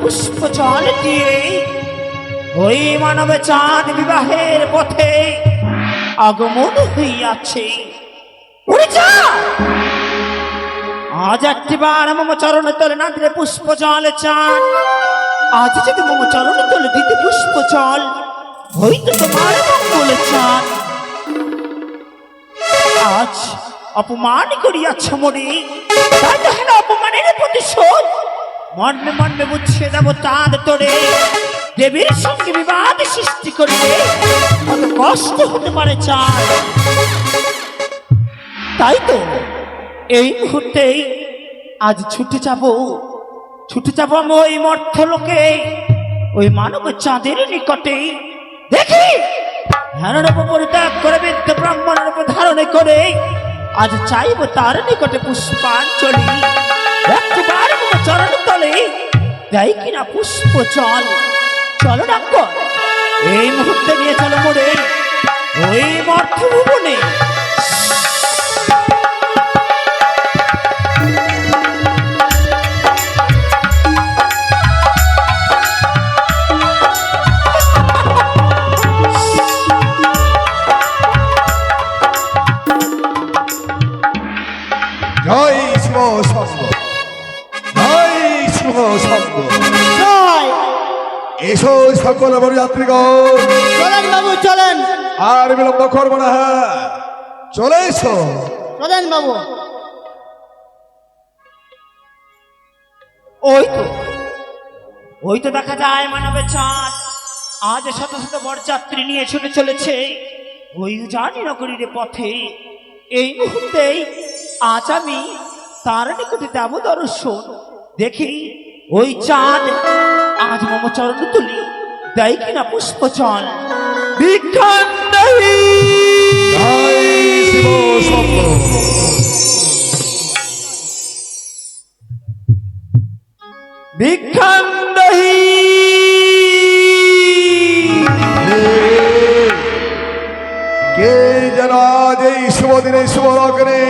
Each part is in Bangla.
পুষ্প জল দিয়ে ওই মানব চাঁদ বিবাহের পথে আগমন হইয়াছে। আজ একটিবার মম চরণ তলে নান্দ্রে পুষ্প জল চান। আজ যদি মম চরণ তলে দিতে পুষ্প জল হইতো তোমার মঙ্গল চান। আজ অপমান করিয়াছ মনে, তাই তো হেন অপমানের প্রতিশোধ? মর্মে মর্মে বুঝিয়ে দেব চাঁদ তোরে। দেবীর সঙ্গে বিবাদ সৃষ্টি করিলে কত কষ্ট হতে পারে চাঁদ। তাই তো এই মুহূর্তেই আজ ছুটে যাব ছুটে যাব আমি ওই মর্থলোকে ওই মানব চাঁদের নিকটে। দেখি ধ্যানের উপর পরিত্যাগ করে বিদ্য ব্রাহ্মণের উপর ধারণে করে আজ চাইব তার নিকটে পুষ্পাঞ্জলি। একটিবার মতো চরণ তলে দেয় কিনা পুষ্প, চল। চলো ডাক্তার। এই মুহূর্তে নিয়ে চলো মোড়ে। ওই মর্থ ভুবনে এসো সকল বড় যাত্রীগণ। চলেন বাবু চলেন। আর বিলম্ব করব না হ্যাঁ। চলে এসো। চলেন বাবু। ওই তো ওই তো দেখা যায় মানবের চাঁদ। আজ শত শত বরযাত্রী নিয়ে ছুটে চলেছে ওই জানি নগরীর পথে। এই মুহূর্তেই আজ আমি তার নিকটে দেব দর্শন দেখি ওই চাঁদ আজ মম চরণ তুলি, দেয় কিনা পুষ্প চল বিজ্ঞান দেহি জয় শিব শম্ভ বিজ্ঞান দেহি কে যেন আজ এই শুভ দিনে শুভ লগ্নে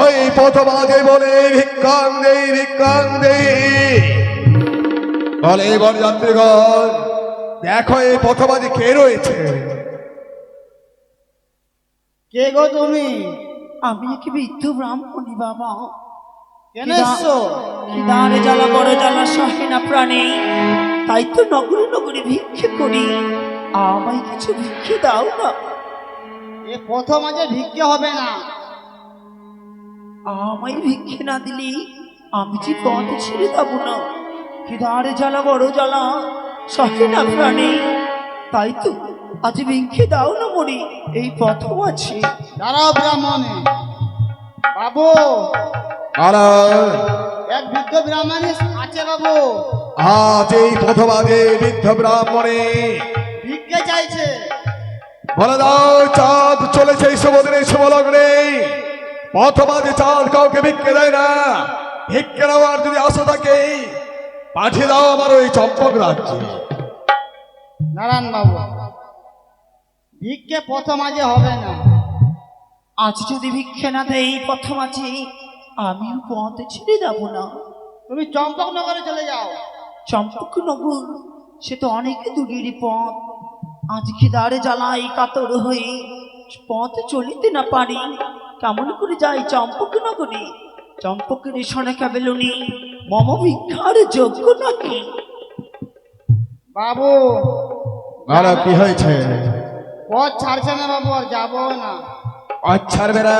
ওই পথ মাঝে বলে ভিক্ষাং দেই ভিক্ষাং দেই। বলে বর যাত্রীগণ দেখো এই পথ মাঝে কে রয়েছে? কে গো তুমি? আমি কি বৃদ্ধ ব্রাহ্মণী বাবা। কেন এসছো? খিদারে জ্বালা বড় জ্বালা সহে না প্রাণে। তাই তো নগরে নগরে ভিক্ষে করি। আমায় কিছু ভিক্ষে দাও না। এ প্রথম আজে ভিক্ষে হবে না। আমায় ভিক্ষে না দিলে আমি যে পথ ছেড়ে দেবো না। খিদারে জ্বালা বড় জ্বালা সহে না প্রাণে? তাই তো আজ ভিক্ষে দাও না মরি এই পথও আছে। দাঁড়াও ব্রাহ্মণে। বাবু আরা। এক বৃদ্ধ ব্রাহ্মণ আছে বাবু। আজ এই পথ মাঝে বৃদ্ধ ব্রাহ্মণে। ভিক্ষে চাইছে। বলে দাও চাঁদ চলেছে এই শুভ দিনে শুভ লগ্নে পথ মাঝে চাঁদ কাউকে ভিক্ষে দেয় না। ভিক্ষে নেওয়ার যদি আশা থাকে পাঠিয়ে দাও আমার ওই চম্পক রাজ্যে। নারায়ণ বাবু ভিক্ষে প্রথম আজে হবে না। আজ যদি ভিক্ষে না দেয় প্রথম আছে আমিও পথ ছেড়ে যাব না। তুমি চম্পক নগরে চলে যাও। চম্পকনগর সে তো অনেক দূরের পথ। আজকে খিদারে জ্বালাই কাতর হয়ে পথ চলিতে না পারি। কেমন করে যাই চম্পকনগরে চম্পকের সনে কেবলনি মম ভিক্ষার যোগ্য নাকি বাবু। বলো কি হয়েছে? পথ ছাড়ছে না বাবু আর যাব না। আচ্ছা বেড়া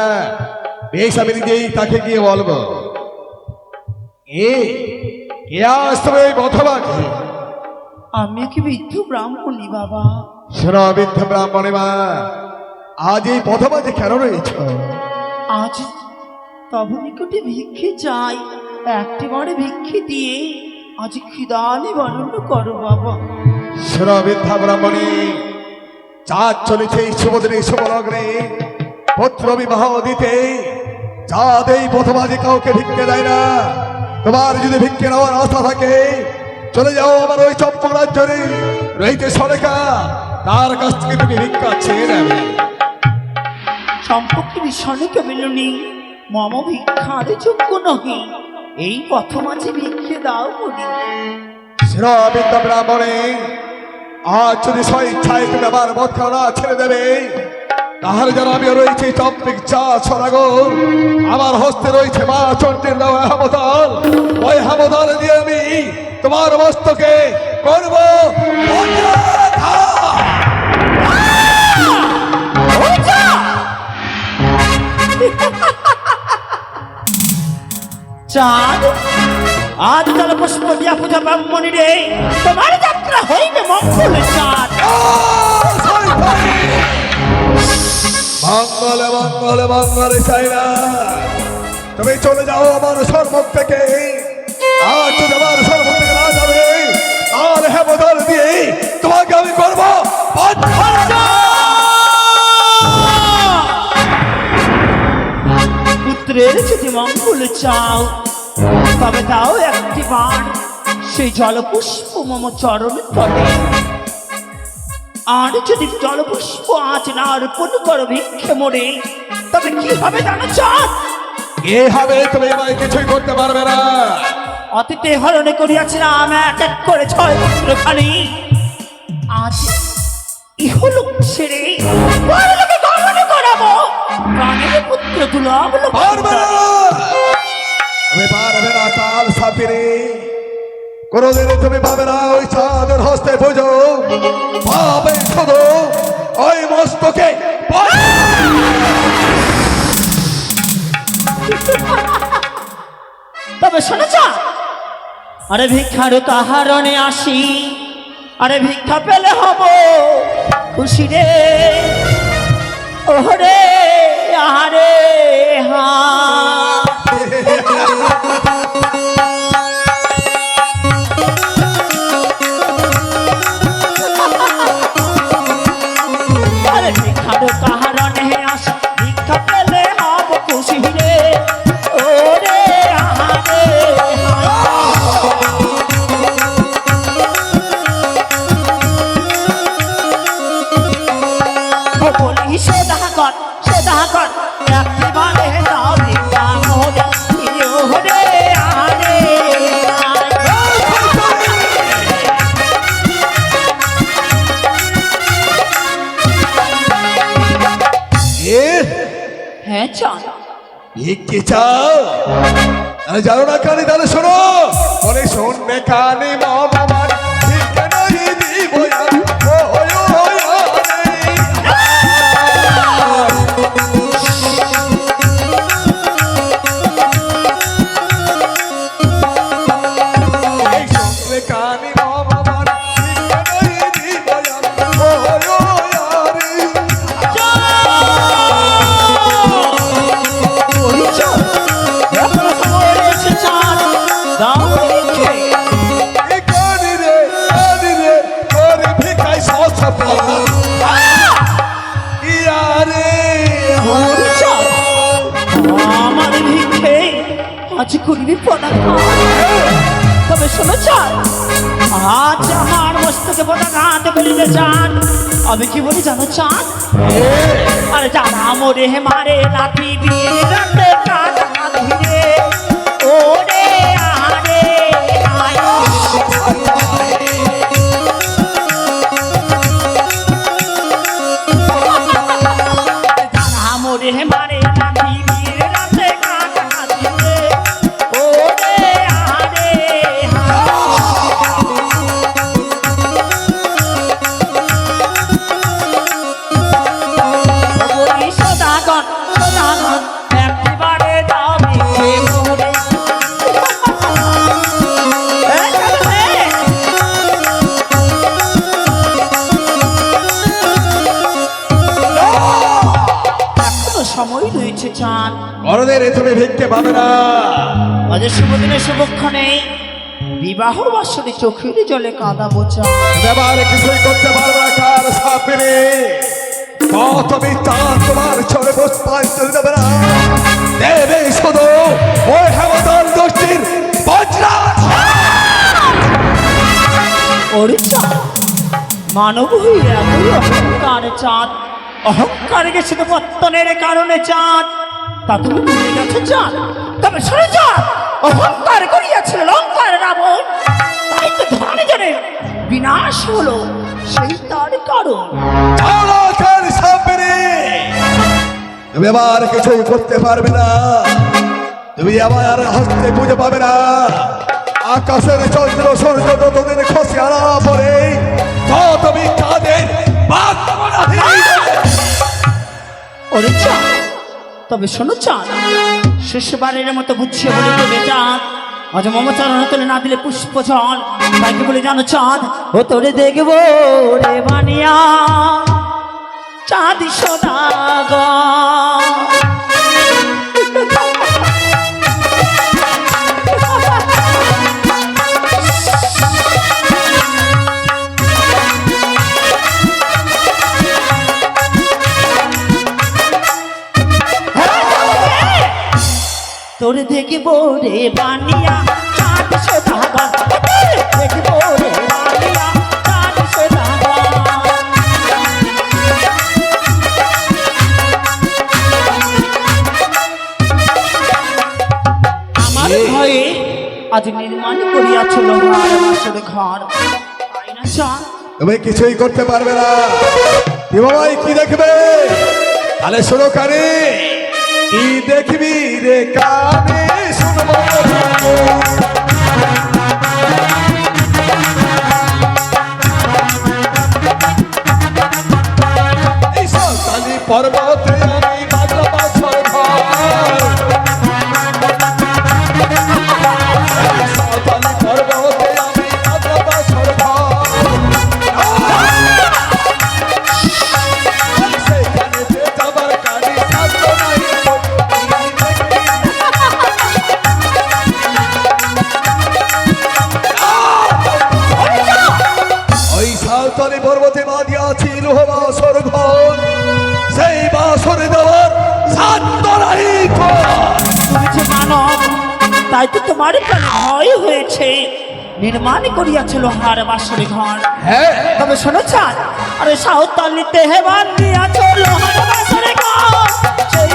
বেশ আমি নিজেই তাকে গিয়ে বলব। এ কে আসবে এই পথ মাঝে আমি কি বৃদ্ধ ব্রাহ্মণী বাবা? শোনো বৃদ্ধ ব্রাহ্মণে মা আজ এই পথ মাঝে কেন রয়েছ? আজ তব নিকটে ভিক্ষে চাই। একটি বারে ভিক্ষে দিয়ে আজ খিদা নিবারণ করো বাবা। শোনো বৃদ্ধা ব্রাহ্মণী চাঁদ চলেছে এই শুভ দিনে শুভ লগ্নে পুত্র বিবাহ দিতে চাঁদ এই পথ মাঝে কাউকে ভিক্ষে দেয় না। তোমার যদি ভিক্ষে নেওয়ার আশা থাকে চলে যাও আমার ওই চম্পক রাজ্যরে। রইতে সরেখা তার কাছ থেকে তুমি ভিক্ষা চেয়ে নেবে। সম্পর্কে বিষণে কেবলনি মম ভিক্ষার যোগ্য নহে। এই পথ মাঝে ভিক্ষে দাও বলি শ্রবিন্দ ব্রাহ্মণে আজ যদি স্বইচ্ছায় তুমি আমার মদ খাওয়া ছেড়ে দেবে, তাহলে যেন আমি রয়েছি চম্পিক চা ছড়াগো আমার হস্তে রয়েছে মা চন্দ্রের দেওয়া হামদল। ওই হামদল দিয়ে আমি তোমার মস্তকে করব। চাঁদ। আজ কাল পুষ্প দিয়া পূজা ব্রাহ্মণী রে তোমার যাত্রা হইবে মঙ্গল চাঁদ। মঙ্গল মঙ্গল মঙ্গল চাই না। তুমি চলে যাও আমার সর্বক থেকে। আজ যদি আমার সর্বক থেকে না যাবে। আর হেমদল দিয়ে তোমাকে আমি করব পুত্রের যদি মঙ্গল চাও তবে তাও একটি বার সেই জলপুষ্প মম চরণ তলে আর যদি জলপুষ্প আজ না অর্পণ করো ভিক্ষে মরে তবে কি হবে জানো চাঁদ এ হবে তুমি কিছুই করতে পারবে না। অতীতে হরণে করিয়াছিলাম এক এক করে ছয় পুত্র খালি আজ ইহলোক ছেড়ে পরলোকে গমন করাবো। প্রাণের পুত্র দুলভ পারবে না। তুমি পারবে না কাল সাপিরে। কোনদিন তুমি পাবে না ওই চাঁদের হস্তে পুজো। পাবে শুধু ওই মস্তকে। তবে শুনেছ? আরে ভিক্ষার কাহারণে আসি, আরে ভিক্ষা পেলে হব। খুশি রে ওরে আরে হা Yeah. ভিক্ষে চাও? জানো না কানে তাহলে শোনো। বলে শুনবে কানে মামার মস্তকে রাত বলিতে চান আমি কি বলি জানো চান আরে যারা মরে মারে লাঠি দিয়ে রাতে কাটা সময় রয়েছে চাঁদ। বড়দের তুমি ভিক্ষে পাবে না। আজ শুভদিনে শুভক্ষণে বিবাহ বাসরে চোখের জলে কাঁদা বোচা ব্যাপার কিছুই করতে পারবে না কার সাপেরে তুমি চান তোমার চলে পুষ্পাঞ্জলি দেবে না। দেবে শুধু ওই হেমতল গোষ্ঠীর বজ্রা। ওরে চাঁদ মানব হইয়া তুই অহংকার চাঁদ। অহংকার গেছে তো পত্তনের কারণে চাঁদ। তা তুমি বুঝে চাঁদ। তবে সরে চাঁদ অহংকার করিয়াছিল লঙ্কার রাবণ। তাই তো ধনে জনের বিনাশ হলো সেই তার কারণ। তুমি আবার কিছুই করতে পারবে না। তুমি আমার হস্তে বুঝে পাবে না। আকাশের চন্দ্র সূর্য যতদিন খসে আনা পরে তুমি তাদের বাদ ওরে চাঁদ তবে শোনো চাঁদ শেষবারের মতো গুছিয়ে বলে দেবে চাঁদ আজ মমচরণ তুলে না দিলে পুষ্প জল তাকে বলে জানো চাঁদ? ও তোরে দেখব রে বানিয়া চাঁদ সদাগ তোরে দেখব রে বানিয়া রে আমার ভয়ে আজ নির্মাণ করিয়াছ লোহার ঘর। তুমি কিছুই করতে পারবে না। কি বাবাই কি দেখবে? তাহলে শোনো কানে। কি দেখবি রে কানে? তাই তো তোমার প্রাণে ভয় হয়েছে। নির্মাণ করিয়াছিল হার বাসরি ঘর। হ্যাঁ। তবে শোনো চান আরে সাহতালিতে হেবান নিয়া চলো হার বাসরি ঘর। সেই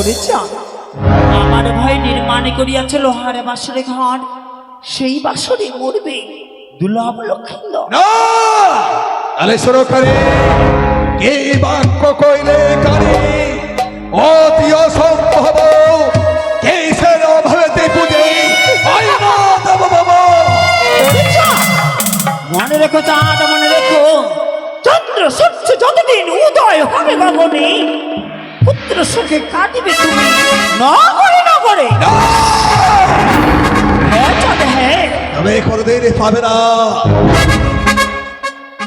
ওরে আমার ভাই নির্মাণ করিয়াছে লোহার বাসরে ঘর সেই বাসরে মরবে দুর্লভ লক্ষিন্দর না! তাহলে শুরু করে কে বাক্য কইলে কানে অতি অসম্ভব কে সের অভাবেতে পুজে চাঁদ, মনে রেখো চাঁদ মনে রেখো। চন্দ্র সূর্য যতদিন উদয় হবে গগনে সুখে কাটিবে তুমি নগরে নগরে। হ্যাঁ চাঁদ হ্যাঁ। তবে কোনদিন পাবে না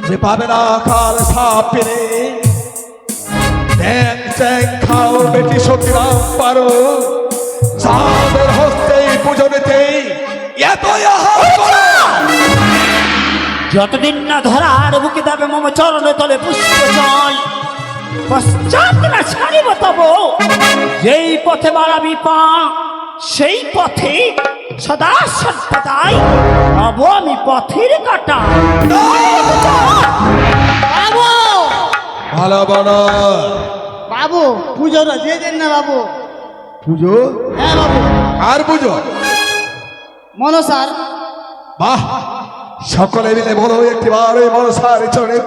তুমি পাবে না কাল সাপ পেরে ট্যাং ট্যাং খাও বেটি সতীরাম পারো। সাদের হস্তে পুজো নিতে এত করো। যতদিন না ধরার বুকে দেবে মম চরণ তলে পুষ্প জল। পশ্চাৎ না ছাড়িব তব। যেই পথে বাড়াবি পা সেই পথে সদা সর্বদাই হব আমি পথের কাটা বাবু! ভালো বলো। বাবু পুজোটা দিয়ে দেন না বাবু। পুজো? হ্যাঁ বাবু। আর পুজো? মনসার। বাহ! সকলে মিলে বলো একটিবার ওই মনসার চরণে।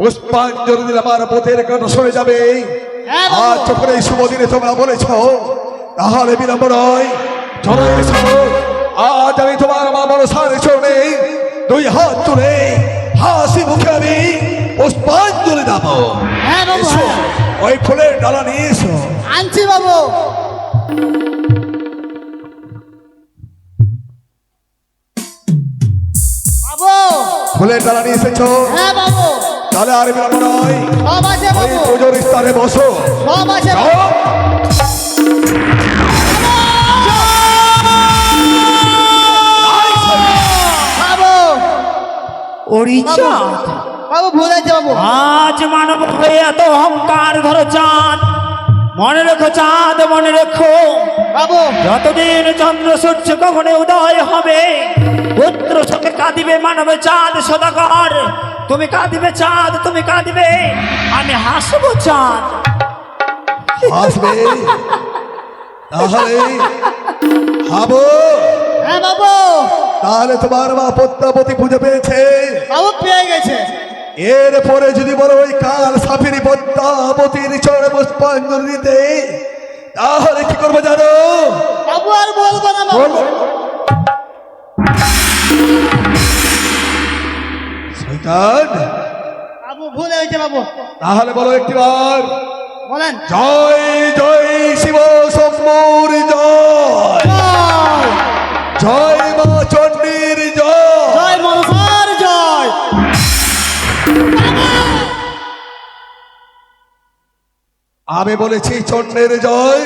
পুষ্পাঞ্জলি দিলে আমার পথের কথা শুনে যাবে। হ্যাঁ। আজ যখন এই শুভ দিনে তোমরা বলেছ তাহলে বিলম্ব নয়। চলো এসো। আজ আমি তোমার মা মনসার চরণে দুই হাত তুলে হাসি মুখে আমি পুষ্পাঞ্জলি দেবো। হ্যাঁ হ্যাঁ। ওই ফুলের ডালা নিয়ে এসো। আনছি বাবু। বাবু। ফুলের ডালা নিয়ে এসেছ? হ্যাঁ বাবু। তাহলে আর বিলম্ব নয়। ওই পুজোর স্থানে বসো। সব আছে আজ মানব হয়ে এত অহংকার ধরো চাঁদ। মনে রেখো চাঁদ মনে রেখো। বাবু। যতদিন চন্দ্র সূর্য কখনো উদয় হবে পুত্র শোকে কাঁদিবে মানব চাঁদ সদাগর। তুমি কাঁদিবে চাঁদ তুমি কাঁদিবে। আমি হাসবো চাঁদ। আসবে তাহলে হাবো। হ্যাঁ বাবু। তাহলে তোমার মা পদ্মাবতী খুঁজে পেয়েছে। বাবু পেয়ে গেছে। এরপরে যদি বলো ওই কাল সাফিরি পদ্মাবতীর চরণে পুষ্পাঞ্জলি দিতে তাহলে কি করব জানো? বাবু আর বলব না বাবু। শয়তান বাবু ভুল হয়েছে বাবু। তাহলে বলো একটিবার বলেন। জয় জয় শিব জয় জয়। জয় মা চণ্ডীর জয়। জয় মনসার জয়। আমি বলেছি চণ্ডের জয়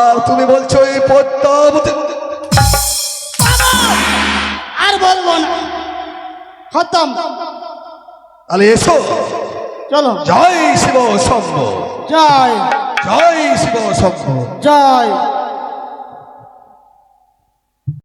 আর তুমি বলছো এই পদ্মাবতী খতম। তাহলে এসো। চলো। জয় শিব শম্ভ। জয়। জয় শিব শম্ভ। জয়।